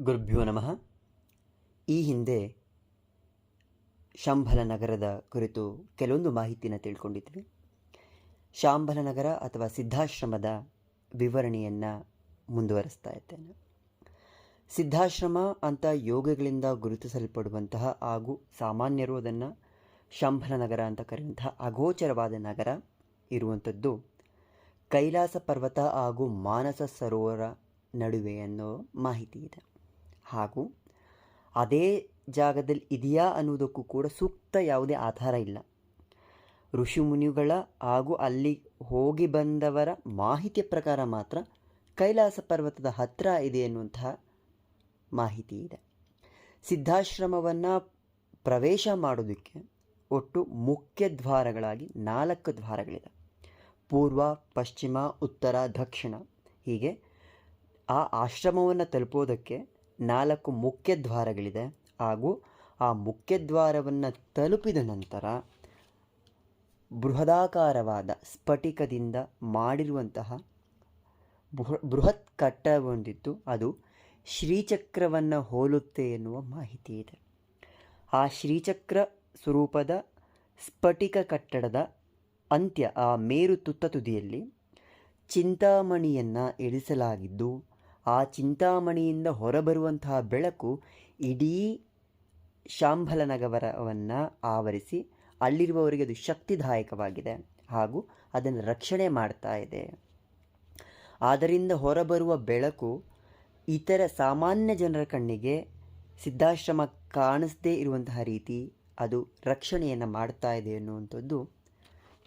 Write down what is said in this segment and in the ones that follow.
ಗುರುಭ್ಯೋ ನಮಃ. ಈ ಹಿಂದೆ ಶಾಂಬಲ ನಗರದ ಕುರಿತು ಕೆಲವೊಂದು ಮಾಹಿತಿನ ತಿಳ್ಕೊಂಡಿದ್ವಿ. ಶಾಂಬಲ ನಗರ ಅಥವಾ ಸಿದ್ಧಾಶ್ರಮದ ವಿವರಣೆಯನ್ನು ಮುಂದುವರಿಸ್ತಾ ಇದ್ದೇನೆ. ಸಿದ್ಧಾಶ್ರಮ ಅಂತ ಯೋಗಗಳಿಂದ ಗುರುತಿಸಲ್ಪಡುವಂತಹ ಹಾಗೂ ಸಾಮಾನ್ಯರು ಅದನ್ನು ಶಾಂಬಲ ನಗರ ಅಂತ ಕರೆಯುವಂತಹ ಅಗೋಚರವಾದ ನಗರ ಇರುವಂಥದ್ದು ಕೈಲಾಸ ಪರ್ವತ ಹಾಗೂ ಮಾನಸ ಸರೋವರ ನಡುವೆ ಅನ್ನೋ ಮಾಹಿತಿ ಇದೆ. ಹಾಗೂ ಅದೇ ಜಾಗದಲ್ಲಿ ಇದೆಯಾ ಅನ್ನುವುದಕ್ಕೂ ಕೂಡ ಸೂಕ್ತ ಯಾವುದೇ ಆಧಾರ ಇಲ್ಲ. ಋಷಿಮುನಿಗಳ ಹಾಗೂ ಅಲ್ಲಿ ಹೋಗಿ ಬಂದವರ ಮಾಹಿತಿಯ ಪ್ರಕಾರ ಮಾತ್ರ ಕೈಲಾಸ ಪರ್ವತದ ಹತ್ತಿರ ಇದೆ ಎನ್ನುವಂತಹ ಮಾಹಿತಿ ಇದೆ. ಸಿದ್ಧಾಶ್ರಮವನ್ನು ಪ್ರವೇಶ ಮಾಡೋದಕ್ಕೆ ಒಟ್ಟು ಮುಖ್ಯ ದ್ವಾರಗಳಾಗಿ ನಾಲ್ಕು ದ್ವಾರಗಳಿದೆ. ಪೂರ್ವ, ಪಶ್ಚಿಮ, ಉತ್ತರ, ದಕ್ಷಿಣ ಹೀಗೆ ಆ ಆಶ್ರಮವನ್ನು ತಲುಪೋದಕ್ಕೆ ನಾಲ್ಕು ಮುಖ್ಯ ದ್ವಾರಗಳಿದೆ. ಹಾಗೂ ಆ ಮುಖ್ಯ ದ್ವಾರವನ್ನು ತಲುಪಿದ ನಂತರ ಬೃಹದಾಕಾರವಾದ ಸ್ಫಟಿಕದಿಂದ ಮಾಡಿರುವಂತಹ ಬೃಹ, ಬೃಹತ್ ಕಟ್ಟಡವೊಂದಿದ್ದು ಅದು ಶ್ರೀಚಕ್ರವನ್ನು ಹೋಲುತ್ತೆ ಎನ್ನುವ ಮಾಹಿತಿ ಇದೆ. ಆ ಶ್ರೀಚಕ್ರ ಸ್ವರೂಪದ ಸ್ಫಟಿಕ ಕಟ್ಟಡದ ಅಂತ್ಯ, ಆ ಮೇರು ತುತ್ತ ತುದಿಯಲ್ಲಿ ಚಿಂತಾಮಣಿಯನ್ನು ಇಳಿಸಲಾಗಿದ್ದು ಆ ಚಿಂತಾಮಣಿಯಿಂದ ಹೊರಬರುವಂತಹ ಬೆಳಕು ಇಡೀ ಶಾಂಬಲನಗವರವನ್ನು ಆವರಿಸಿ ಅಲ್ಲಿರುವವರಿಗೆ ಅದು ಶಕ್ತಿದಾಯಕವಾಗಿದೆ ಹಾಗೂ ಅದನ್ನು ರಕ್ಷಣೆ ಮಾಡ್ತಾ ಇದೆ. ಆದ್ದರಿಂದ ಹೊರಬರುವ ಬೆಳಕು ಇತರ ಸಾಮಾನ್ಯ ಜನರ ಕಣ್ಣಿಗೆ ಸಿದ್ಧಾಶ್ರಮ ಕಾಣಿಸದೇ ಇರುವಂತಹ ರೀತಿ ಅದು ರಕ್ಷಣೆಯನ್ನು ಮಾಡ್ತಾ ಇದೆ ಅನ್ನುವಂಥದ್ದು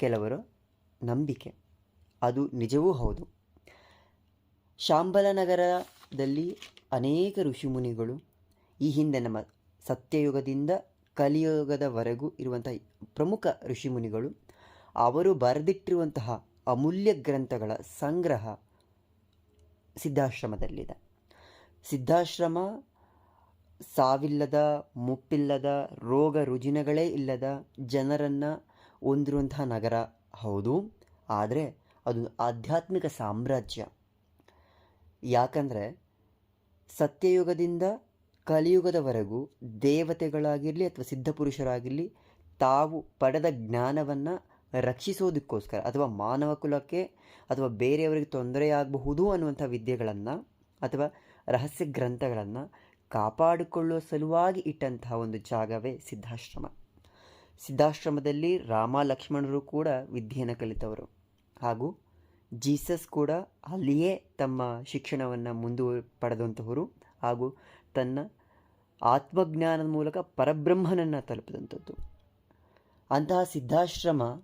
ಕೆಲವರ ನಂಬಿಕೆ. ಅದು ನಿಜವೂ ಹೌದು. ಶಾಂಬಲ ನಗರದಲ್ಲಿ ಅನೇಕ ಋಷಿಮುನಿಗಳು ಈ ಹಿಂದೆ ನಮ್ಮ ಸತ್ಯಯುಗದಿಂದ ಕಲಿಯುಗದವರೆಗೂ ಇರುವಂತಹ ಪ್ರಮುಖ ಋಷಿಮುನಿಗಳು, ಅವರು ಬರೆದಿಟ್ಟಿರುವಂತಹ ಅಮೂಲ್ಯ ಗ್ರಂಥಗಳ ಸಂಗ್ರಹ ಸಿದ್ಧಾಶ್ರಮದಲ್ಲಿದೆ. ಸಿದ್ಧಾಶ್ರಮ ಸಾವಿಲ್ಲದ, ಮುಪ್ಪಿಲ್ಲದ, ರೋಗ ರುಜಿನಗಳೇ ಇಲ್ಲದ ಜನರನ್ನು ಹೊಂದಿರುವಂತಹ ನಗರ ಹೌದು, ಆದರೆ ಅದು ಆಧ್ಯಾತ್ಮಿಕ ಸಾಮ್ರಾಜ್ಯ. ಯಾಕಂದರೆ ಸತ್ಯಯುಗದಿಂದ ಕಲಿಯುಗದವರೆಗೂ ದೇವತೆಗಳಾಗಿರಲಿ ಅಥವಾ ಸಿದ್ಧಪುರುಷರಾಗಿರಲಿ ತಾವು ಪಡೆದ ಜ್ಞಾನವನ್ನು ರಕ್ಷಿಸೋದಕ್ಕೋಸ್ಕರ ಅಥವಾ ಮಾನವ ಕುಲಕ್ಕೆ ಅಥವಾ ಬೇರೆಯವರಿಗೆ ತೊಂದರೆಯಾಗಬಹುದು ಅನ್ನುವಂಥ ವಿದ್ಯೆಗಳನ್ನು ಅಥವಾ ರಹಸ್ಯ ಗ್ರಂಥಗಳನ್ನು ಕಾಪಾಡಿಕೊಳ್ಳುವ ಸಲುವಾಗಿ ಇಟ್ಟಂತಹ ಒಂದು ಜಾಗವೇ ಸಿದ್ಧಾಶ್ರಮ. ಸಿದ್ಧಾಶ್ರಮದಲ್ಲಿ ರಾಮ ಲಕ್ಷ್ಮಣರು ಕೂಡ ವಿದ್ಯೆಯನ್ನು ಕಲಿತವರು. ಹಾಗೂ ಜೀಸಸ್ ಕೂಡ ಅಲ್ಲಿಯೇ ತಮ್ಮ ಶಿಕ್ಷಣವನ್ನು ಮುಂದು ಪಡೆದಂಥವರು ಹಾಗೂ ತನ್ನ ಆತ್ಮಜ್ಞಾನದ ಮೂಲಕ ಪರಬ್ರಹ್ಮನನ್ನು ತಲುಪಿದಂಥದ್ದು ಅಂತಹ ಸಿದ್ಧಾಶ್ರಮ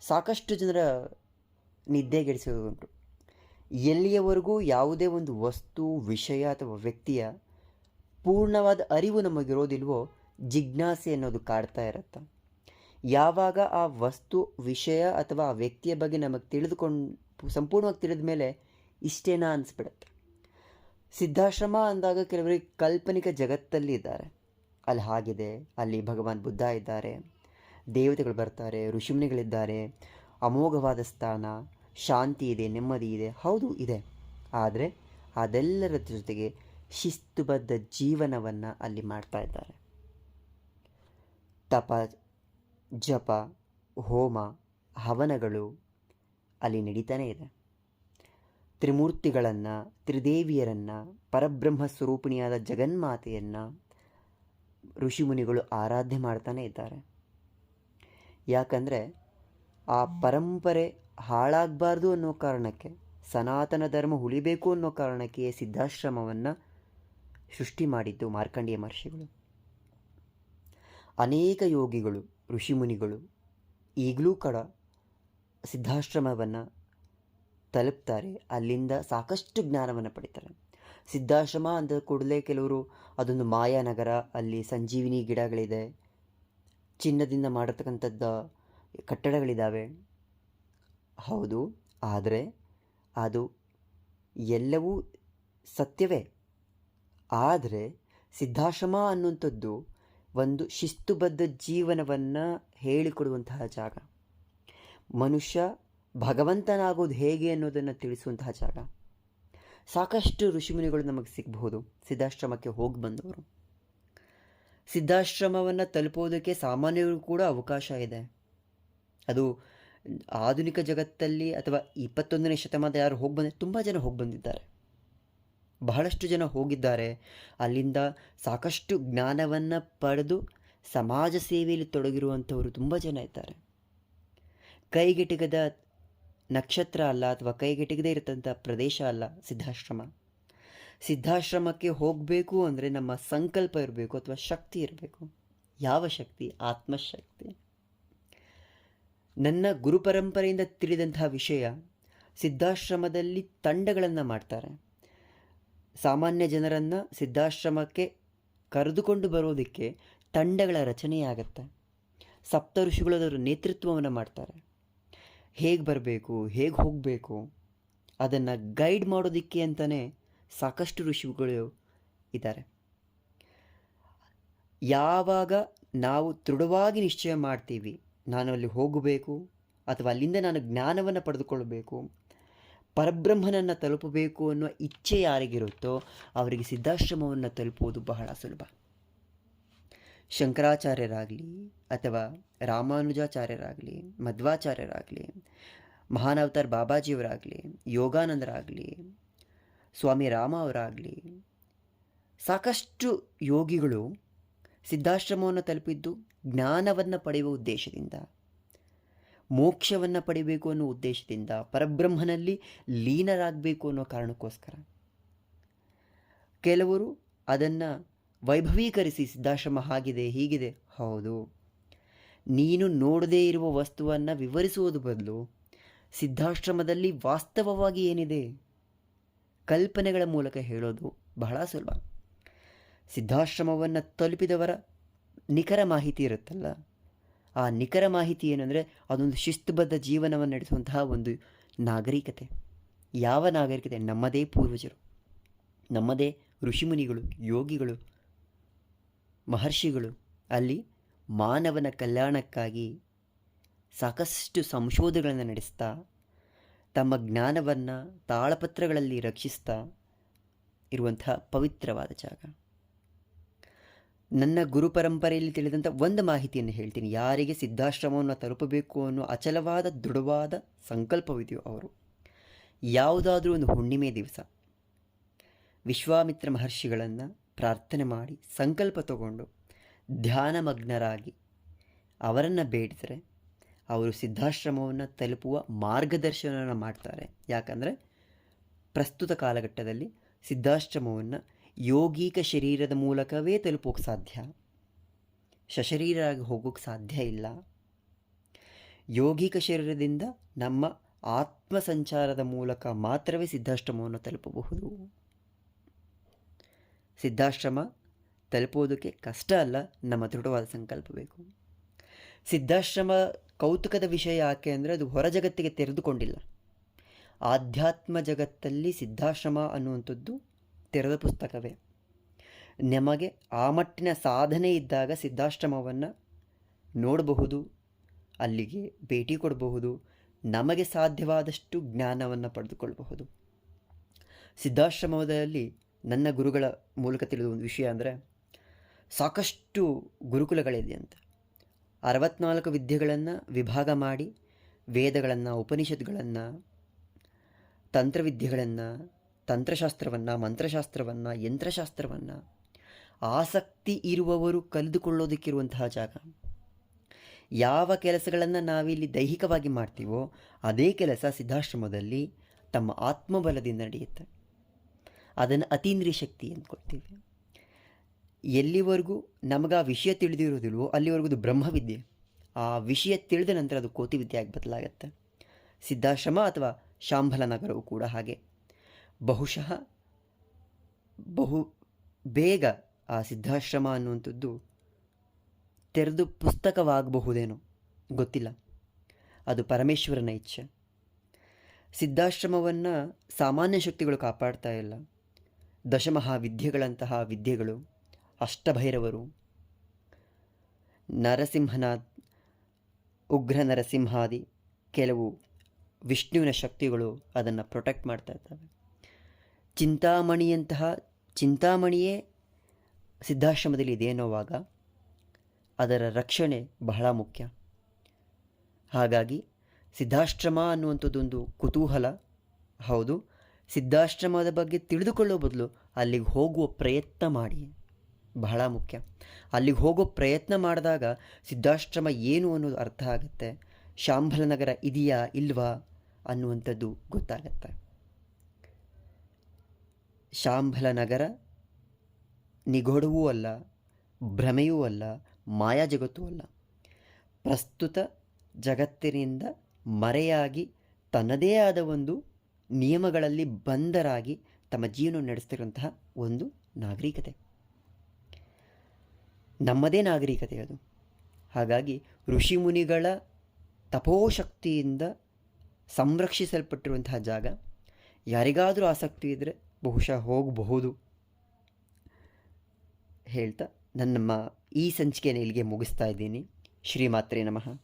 ಸಾಕಷ್ಟು ಜನರ ನಿದ್ದೆಗೆಡಿಸುವುದುಂಟು ಎಲ್ಲಿಯವರೆಗೂ ಯಾವುದೇ ಒಂದು ವಸ್ತು, ವಿಷಯ ಅಥವಾ ವ್ಯಕ್ತಿಯ ಪೂರ್ಣವಾದ ಅರಿವು ನಮಗಿರೋದಿಲ್ವೋ, ಜಿಜ್ಞಾಸೆ ಅನ್ನೋದು ಕಾಡ್ತಾ ಇರುತ್ತೆ. ಯಾವಾಗ ಆ ವಸ್ತು, ವಿಷಯ ಅಥವಾ ಆ ವ್ಯಕ್ತಿಯ ಬಗ್ಗೆ ನಮಗೆ ತಿಳಿದುಕೊಂಡು, ಸಂಪೂರ್ಣವಾಗಿ ತಿಳಿದ ಮೇಲೆ ಇಷ್ಟೇನಾ ಅನಿಸ್ಬಿಡುತ್ತೆ. ಸಿದ್ಧಾಶ್ರಮ ಅಂದಾಗ ಕೆಲವರಿಗೆ ಕಾಲ್ಪನಿಕ ಜಗತ್ತಲ್ಲಿ ಇದ್ದಾರೆ. ಅಲ್ಲಿ ಹಾಗಿದೆ, ಅಲ್ಲಿ ಭಗವಾನ್ ಬುದ್ಧ ಇದ್ದಾರೆ, ದೇವತೆಗಳು ಬರ್ತಾರೆ, ಋಷಿಮುನಿಗಳಿದ್ದಾರೆ, ಅಮೋಘವಾದ ಸ್ಥಾನ, ಶಾಂತಿ ಇದೆ, ನೆಮ್ಮದಿ ಇದೆ, ಹೌದು ಇದೆ. ಆದರೆ ಅದೆಲ್ಲರ ಜೊತೆಗೆ ಶಿಸ್ತುಬದ್ಧ ಜೀವನವನ್ನು ಅಲ್ಲಿ ಮಾಡ್ತಾ ಇದ್ದಾರೆ. ತಪ ಜಪ, ಹೋಮ, ಹವನಗಳು ಅಲ್ಲಿ ನಡೀತಾನೇ ಇದೆ. ತ್ರಿಮೂರ್ತಿಗಳನ್ನು, ತ್ರಿದೇವಿಯರನ್ನು, ಪರಬ್ರಹ್ಮ ಸ್ವರೂಪಿಣಿಯಾದ ಜಗನ್ಮಾತೆಯನ್ನು ಋಷಿಮುನಿಗಳು ಆರಾಧನೆ ಮಾಡ್ತಾನೇ ಇದ್ದಾರೆ. ಯಾಕಂದರೆ ಆ ಪರಂಪರೆ ಹಾಳಾಗಬಾರ್ದು ಅನ್ನೋ ಕಾರಣಕ್ಕೆ, ಸನಾತನ ಧರ್ಮ ಉಳಿಬೇಕು ಅನ್ನೋ ಕಾರಣಕ್ಕೆ ಸಿದ್ಧಾಶ್ರಮವನ್ನು ಸೃಷ್ಟಿ ಮಾಡಿದ್ದು ಮಾರ್ಕಂಡೇಯ ಮಹರ್ಷಿಗಳು. ಅನೇಕ ಯೋಗಿಗಳು ಋಷಿಮುನಿಗಳು ಈಗಲೂ ಕೂಡ ಸಿದ್ಧಾಶ್ರಮವನ್ನು ತಲುಪ್ತಾರೆ. ಅಲ್ಲಿಂದ ಸಾಕಷ್ಟು ಜ್ಞಾನವನ್ನು ಪಡಿತಾರೆ. ಸಿದ್ಧಾಶ್ರಮ ಅಂದ ಕೂಡಲೇ ಕೆಲವರು ಅದೊಂದು ಮಾಯಾನಗರ ಅಲ್ಲಿ ಸಂಜೀವಿನಿ ಗಿಡಗಳಿದೆ. ಚಿನ್ನದಿಂದ ಮಾಡಿರ್ತಕ್ಕಂಥದ್ದು ಕಟ್ಟಡಗಳಿದ್ದಾವೆ ಹೌದು, ಆದರೆ ಅದು ಎಲ್ಲವೂ ಸತ್ಯವೇ. ಆದರೆ ಸಿದ್ಧಾಶ್ರಮ ಅನ್ನುವಂಥದ್ದು ಒಂದು ಶಿಸ್ತುಬದ್ಧ ಜೀವನವನ್ನು ಹೇಳಿಕೊಡುವಂತಹ ಜಾಗ. ಮನುಷ್ಯ ಭಗವಂತನಾಗೋದು ಹೇಗೆ ಅನ್ನೋದನ್ನು ತಿಳಿಸುವಂತಹ ಜಾಗ. ಸಾಕಷ್ಟು ಋಷಿಮುನಿಗಳು ನಮಗೆ ಸಿಗಬಹುದು. ಸಿದ್ಧಾಶ್ರಮಕ್ಕೆ ಹೋಗಿ ಬಂದವರು. ಸಿದ್ಧಾಶ್ರಮವನ್ನು ತಲುಪೋದಕ್ಕೆ ಸಾಮಾನ್ಯರು ಕೂಡ ಅವಕಾಶ ಇದೆ. ಅದು ಆಧುನಿಕ ಜಗತ್ತಲ್ಲಿ ಅಥವಾ ಇಪ್ಪತ್ತೊಂದನೇ ಶತಮಾನದ ಯಾರು ಹೋಗಿ ಬಂದ, ತುಂಬ ಜನ ಹೋಗಿ ಬಂದಿದ್ದಾರೆ. ಬಹಳಷ್ಟು ಜನ ಹೋಗಿದ್ದಾರೆ. ಅಲ್ಲಿಂದ ಸಾಕಷ್ಟು ಜ್ಞಾನವನ್ನು ಪಡೆದು ಸಮಾಜ ಸೇವೆಯಲ್ಲಿ ತೊಡಗಿರುವಂಥವರು ತುಂಬ ಜನ ಇದ್ದಾರೆ. ಕೈಗೆಟಕದ ನಕ್ಷತ್ರ ಅಲ್ಲ ಅಥವಾ ಕೈಗೆಟಕದೇ ಇರತಂಥ ಪ್ರದೇಶ ಅಲ್ಲ ಸಿದ್ಧಾಶ್ರಮ. ಸಿದ್ಧಾಶ್ರಮಕ್ಕೆ ಹೋಗಬೇಕು ಅಂದರೆ ನಮ್ಮ ಸಂಕಲ್ಪ ಇರಬೇಕು ಅಥವಾ ಶಕ್ತಿ ಇರಬೇಕು. ಯಾವ ಶಕ್ತಿ? ಆತ್ಮಶಕ್ತಿ. ನನ್ನ ಗುರುಪರಂಪರೆಯಿಂದ ತಿಳಿದಂತಹ ವಿಷಯ ಸಿದ್ಧಾಶ್ರಮದಲ್ಲಿ ತಂಡಗಳನ್ನು ಮಾಡ್ತಾರೆ. ಸಾಮಾನ್ಯ ಜನರನ್ನು ಸಿದ್ಧಾಶ್ರಮಕ್ಕೆ ಕರೆದುಕೊಂಡು ಬರೋದಕ್ಕೆ ತಂಡಗಳ ರಚನೆಯಾಗತ್ತೆ. ಸಪ್ತ ಋಷಿಗಳು ಅದರ ನೇತೃತ್ವವನ್ನು ಮಾಡ್ತಾರೆ. ಹೇಗೆ ಬರಬೇಕು, ಹೇಗೆ ಹೋಗಬೇಕು, ಅದನ್ನು ಗೈಡ್ ಮಾಡೋದಕ್ಕೆ ಅಂತಲೇ ಸಾಕಷ್ಟು ಋಷಿಗಳು ಇದ್ದಾರೆ. ಯಾವಾಗ ನಾವು ದೃಢವಾಗಿ ನಿಶ್ಚಯ ಮಾಡ್ತೀವಿ ನಾನು ಅಲ್ಲಿ ಹೋಗಬೇಕು, ಅಥವಾ ಅಲ್ಲಿಂದ ನಾನು ಜ್ಞಾನವನ್ನು ಪಡೆದುಕೊಳ್ಳಬೇಕು ಪರಬ್ರಹ್ಮನನ್ನು ತಲುಪಬೇಕು ಅನ್ನುವ ಇಚ್ಛೆ ಯಾರಿಗಿರುತ್ತೋ ಅವರಿಗೆ ಸಿದ್ಧಾಶ್ರಮವನ್ನು ತಲುಪುವುದು ಬಹಳ ಸುಲಭ. ಶಂಕರಾಚಾರ್ಯರಾಗಲಿ ಅಥವಾ ರಾಮಾನುಜಾಚಾರ್ಯರಾಗಲಿ, ಮಧ್ವಾಚಾರ್ಯರಾಗಲಿ, ಮಹಾನವತಾರ್ ಬಾಬಾಜಿಯವರಾಗಲಿ, ಯೋಗಾನಂದರಾಗಲಿ, ಸ್ವಾಮಿ ರಾಮ ಅವರಾಗಲಿ, ಸಾಕಷ್ಟು ಯೋಗಿಗಳು ಸಿದ್ಧಾಶ್ರಮವನ್ನು ತಲುಪಿದ್ದು ಜ್ಞಾನವನ್ನು ಪಡೆಯುವ ಉದ್ದೇಶದಿಂದ ಮೋಕ್ಷವನ್ನು ಪಡಿಬೇಕು ಅನ್ನೋ ಉದ್ದೇಶದಿಂದ ಪರಬ್ರಹ್ಮನಲ್ಲಿ ಲೀನರಾಗಬೇಕು ಅನ್ನೋ ಕಾರಣಕ್ಕೋಸ್ಕರ. ಕೆಲವರು ಅದನ್ನು ವೈಭವೀಕರಿಸಿ ಸಿದ್ಧಾಶ್ರಮ ಹಾಗಿದೆ, ಹೀಗಿದೆ. ಹೌದು. ನೀನು ನೋಡದೇ ಇರುವ ವಸ್ತುವನ್ನು ವಿವರಿಸುವುದು ಬದಲು ಸಿದ್ಧಾಶ್ರಮದಲ್ಲಿ ವಾಸ್ತವವಾಗಿ ಏನಿದೆ? ಕಲ್ಪನೆಗಳ ಮೂಲಕ ಹೇಳೋದು ಬಹಳ ಸುಲಭ. ಸಿದ್ಧಾಶ್ರಮವನ್ನು ತಲುಪಿದವರ ನಿಖರ ಮಾಹಿತಿ ಇರುತ್ತಲ್ಲ. ಆ ನಿಖರ ಮಾಹಿತಿ ಏನಂದರೆ ಅದೊಂದು ಶಿಸ್ತುಬದ್ಧ ಜೀವನವನ್ನು ನಡೆಸುವಂತಹ ಒಂದು ನಾಗರಿಕತೆ. ಯಾವ ನಾಗರಿಕತೆ? ನಮ್ಮದೇ ಪೂರ್ವಜರು. ನಮ್ಮದೇ ಋಷಿಮುನಿಗಳು, ಯೋಗಿಗಳು, ಮಹರ್ಷಿಗಳು. ಅಲ್ಲಿ ಮಾನವನ ಕಲ್ಯಾಣಕ್ಕಾಗಿ ಸಾಕಷ್ಟು ಸಂಶೋಧನೆಗಳನ್ನು ನಡೆಸ್ತಾ, ತಮ್ಮ ಜ್ಞಾನವನ್ನು ತಾಳಪತ್ರಗಳಲ್ಲಿ ರಕ್ಷಿಸ್ತಾ ಇರುವಂತಹ ಪವಿತ್ರವಾದ ಜಾಗ. ನನ್ನ ಗುರು ಪರಂಪರೆಯಲ್ಲಿ ತಿಳಿದಂಥ ಒಂದು ಮಾಹಿತಿಯನ್ನು ಹೇಳ್ತೀನಿ. ಯಾರಿಗೆ ಸಿದ್ಧಾಶ್ರಮವನ್ನು ತಲುಪಬೇಕು ಅನ್ನೋ ಅಚಲವಾದ, ದೃಢವಾದ ಸಂಕಲ್ಪವಿದೆಯೋ ಅವರು, ಯಾವುದಾದ್ರೂ ಒಂದು ಹುಣ್ಣಿಮೆ ದಿವಸ ವಿಶ್ವಾಮಿತ್ರ ಮಹರ್ಷಿಗಳನ್ನು ಪ್ರಾರ್ಥನೆ ಮಾಡಿ ಸಂಕಲ್ಪ ತಗೊಂಡು ಧ್ಯಾನಮಗ್ನರಾಗಿ ಅವರನ್ನು ಬೇಡಿದರೆ ಅವರು ಸಿದ್ಧಾಶ್ರಮವನ್ನು ತಲುಪುವ ಮಾರ್ಗದರ್ಶನವನ್ನು ಮಾಡ್ತಾರೆ. ಯಾಕಂದರೆ ಪ್ರಸ್ತುತ ಕಾಲಘಟ್ಟದಲ್ಲಿ ಸಿದ್ಧಾಶ್ರಮವನ್ನು ಯೋಗಿಕ ಶರೀರದ ಮೂಲಕವೇ ತಲುಪೋಕೆ ಸಾಧ್ಯ? ಸಶರೀರ ಹೋಗೋಕ್ಕೆ ಸಾಧ್ಯ ಇಲ್ಲ? ಯೋಗಿಕ ಶರೀರದಿಂದ ನಮ್ಮ ಆತ್ಮ ಸಂಚಾರದ ಮೂಲಕ ಮಾತ್ರವೇ ಸಿದ್ಧಾಶ್ರಮವನ್ನು ತಲುಪಬಹುದು. ಸಿದ್ಧಾಶ್ರಮ ತಲುಪೋದಕ್ಕೆ ಕಷ್ಟ ಅಲ್ಲ, ನಮ್ಮ ದೃಢವಾದ ಸಂಕಲ್ಪ ಬೇಕು. ಸಿದ್ಧಾಶ್ರಮ ಕೌತುಕದ ವಿಷಯ ಯಾಕೆ ಅಂದರೆ ಅದು ಹೊರ ಜಗತ್ತಿಗೆ ತೆರೆದುಕೊಂಡಿಲ್ಲ. ಆಧ್ಯಾತ್ಮ ಜಗತ್ತಲ್ಲಿ ಸಿದ್ಧಾಶ್ರಮ ಅನ್ನುವಂಥದ್ದು ತೆರೆದ ಪುಸ್ತಕವೇ. ನಮಗೆ ಆ ಮಟ್ಟಿನ ಸಾಧನೆ ಇದ್ದಾಗ ಸಿದ್ಧಾಶ್ರಮವನ್ನು ನೋಡಬಹುದು, ಅಲ್ಲಿಗೆ ಭೇಟಿ ಕೊಡಬಹುದು, ನಮಗೆ ಸಾಧ್ಯವಾದಷ್ಟು ಜ್ಞಾನವನ್ನು ಪಡೆದುಕೊಳ್ಳಬಹುದು ಸಿದ್ಧಾಶ್ರಮದಲ್ಲಿ ನನ್ನ ಗುರುಗಳ ಮೂಲಕ ತಿಳಿದ ಒಂದು ವಿಷಯ ಅಂದರೆ, ಸಾಕಷ್ಟು ಗುರುಕುಲಗಳಿದೆ ಅಂತ ಅರವತ್ನಾಲ್ಕು ವಿದ್ಯೆಗಳನ್ನು ವಿಭಾಗ ಮಾಡಿ, ವೇದಗಳನ್ನು, ಉಪನಿಷತ್ಗಳನ್ನು, ತಂತ್ರವಿದ್ಯೆಗಳನ್ನು ತಂತ್ರಶಾಸ್ತ್ರವನ್ನು, ಮಂತ್ರಶಾಸ್ತ್ರವನ್ನು, ಯಂತ್ರಶಾಸ್ತ್ರವನ್ನು ಆಸಕ್ತಿ ಇರುವವರು ಕಲಿದುಕೊಳ್ಳೋದಕ್ಕಿರುವಂತಹ ಜಾಗ. ಯಾವ ಕೆಲಸಗಳನ್ನು ನಾವಿಲ್ಲಿ ದೈಹಿಕವಾಗಿ ಮಾಡ್ತೀವೋ ಅದೇ ಕೆಲಸ ಸಿದ್ಧಾಶ್ರಮದಲ್ಲಿ ತಮ್ಮ ಆತ್ಮಬಲದಿಂದ ನಡೆಯುತ್ತೆ. ಅದನ್ನು ಅತೀಂದ್ರಿಯ ಶಕ್ತಿ ಅಂದ್ಕೊಳ್ತೀವಿ. ಎಲ್ಲಿವರೆಗೂ ನಮಗೆ ಆ ವಿಷಯ ತಿಳಿದಿರೋದಿಲ್ವೋ ಅಲ್ಲಿವರೆಗೂ ಅದು ಬ್ರಹ್ಮವಿದ್ಯೆ. ಆ ವಿಷಯ ತಿಳಿದ ನಂತರ ಅದು ಕೋತಿವಿದ್ಯೆ ಆಗಿ ಬದಲಾಗತ್ತೆ. ಸಿದ್ಧಾಶ್ರಮ ಅಥವಾ ಶಾಂಬಲ ನಗರವು ಕೂಡ ಹಾಗೆ. ಬಹುಶಃ ಬಹು ಬೇಗ ಆ ಸಿದ್ಧಾಶ್ರಮ ಅನ್ನುವಂಥದ್ದು ತೆರೆದು ಪುಸ್ತಕವಾಗಬಹುದೇನೋ ಗೊತ್ತಿಲ್ಲ. ಅದು ಪರಮೇಶ್ವರನ ಇಚ್ಛೆ. ಸಿದ್ಧಾಶ್ರಮವನ್ನು ಸಾಮಾನ್ಯ ಶಕ್ತಿಗಳು ಕಾಪಾಡ್ತಾ ಇಲ್ಲ. ದಶಮಹಾವಿದ್ಯೆಗಳಂತಹ ವಿದ್ಯೆಗಳು, ಅಷ್ಟಭೈರವರು ನರಸಿಂಹನಾಥ್ ಉಗ್ರ ಚಿಂತಾಮಣಿಯಂತಹ ಚಿಂತಾಮಣಿಯೇ ಸಿದ್ಧಾಶ್ರಮದಲ್ಲಿ ಇದೆ ಎನ್ನುವಾಗ ಅದರ ರಕ್ಷಣೆ ಬಹಳ ಮುಖ್ಯ. ಹಾಗಾಗಿ ಸಿದ್ಧಾಶ್ರಮ ಅನ್ನುವಂಥದ್ದೊಂದು ಕುತೂಹಲ, ಹೌದು, ಸಿದ್ಧಾಶ್ರಮದ ಬಗ್ಗೆ ತಿಳಿದುಕೊಳ್ಳೋ ಬದಲು ಅಲ್ಲಿಗೆ ಹೋಗುವ ಪ್ರಯತ್ನ ಮಾಡಿ, ಬಹಳ ಮುಖ್ಯ. ಅಲ್ಲಿಗೆ ಹೋಗೋ ಪ್ರಯತ್ನ ಮಾಡಿದಾಗ ಸಿದ್ಧಾಶ್ರಮ ಏನು ಅನ್ನೋದು ಅರ್ಥ ಆಗುತ್ತೆ? ಶಾಂಭಲನಗರ ಇದೆಯಾ ಇಲ್ವಾ ಅನ್ನುವಂಥದ್ದು ಗೊತ್ತಾಗತ್ತೆ. ಶಾಂಭಲ ನಗರ ನಿಗೂಢವೂ ಅಲ್ಲ, ಭ್ರಮೆಯೂ ಅಲ್ಲ ಮಾಯಾ ಜಗತ್ತೂ ಅಲ್ಲ. ಪ್ರಸ್ತುತ ಜಗತ್ತಿನಿಂದ ಮರೆಯಾಗಿ ತನ್ನದೇ ಆದ ಒಂದು ನಿಯಮಗಳಲ್ಲಿ ಬಂದರಾಗಿ ತಮ್ಮ ಜೀವನ ನಡೆಸ್ತಿರುವಂತಹ ಒಂದು ನಾಗರಿಕತೆ. ನಮ್ಮದೇ ನಾಗರಿಕತೆ ಅದು. ಹಾಗಾಗಿ ಋಷಿ ಮುನಿಗಳ ತಪೋಶಕ್ತಿಯಿಂದ ಸಂರಕ್ಷಿಸಲ್ಪಟ್ಟಿರುವಂತಹ ಜಾಗ, ಯಾರಿಗಾದರೂ ಆಸಕ್ತಿ ಇದ್ದರೆ ಬಹುಶಃ ಹೋಗಬಹುದು. ಹೇಳ್ತಾ ನನ್ನಮ್ಮ ಈ ಸಂಚಿಕೆಯನ್ನು ಇಲ್ಲಿಗೆ ಮುಗಿಸ್ತಾ ಇದ್ದೀನಿ. ಶ್ರೀಮಾತ್ರೆ ನಮಃ.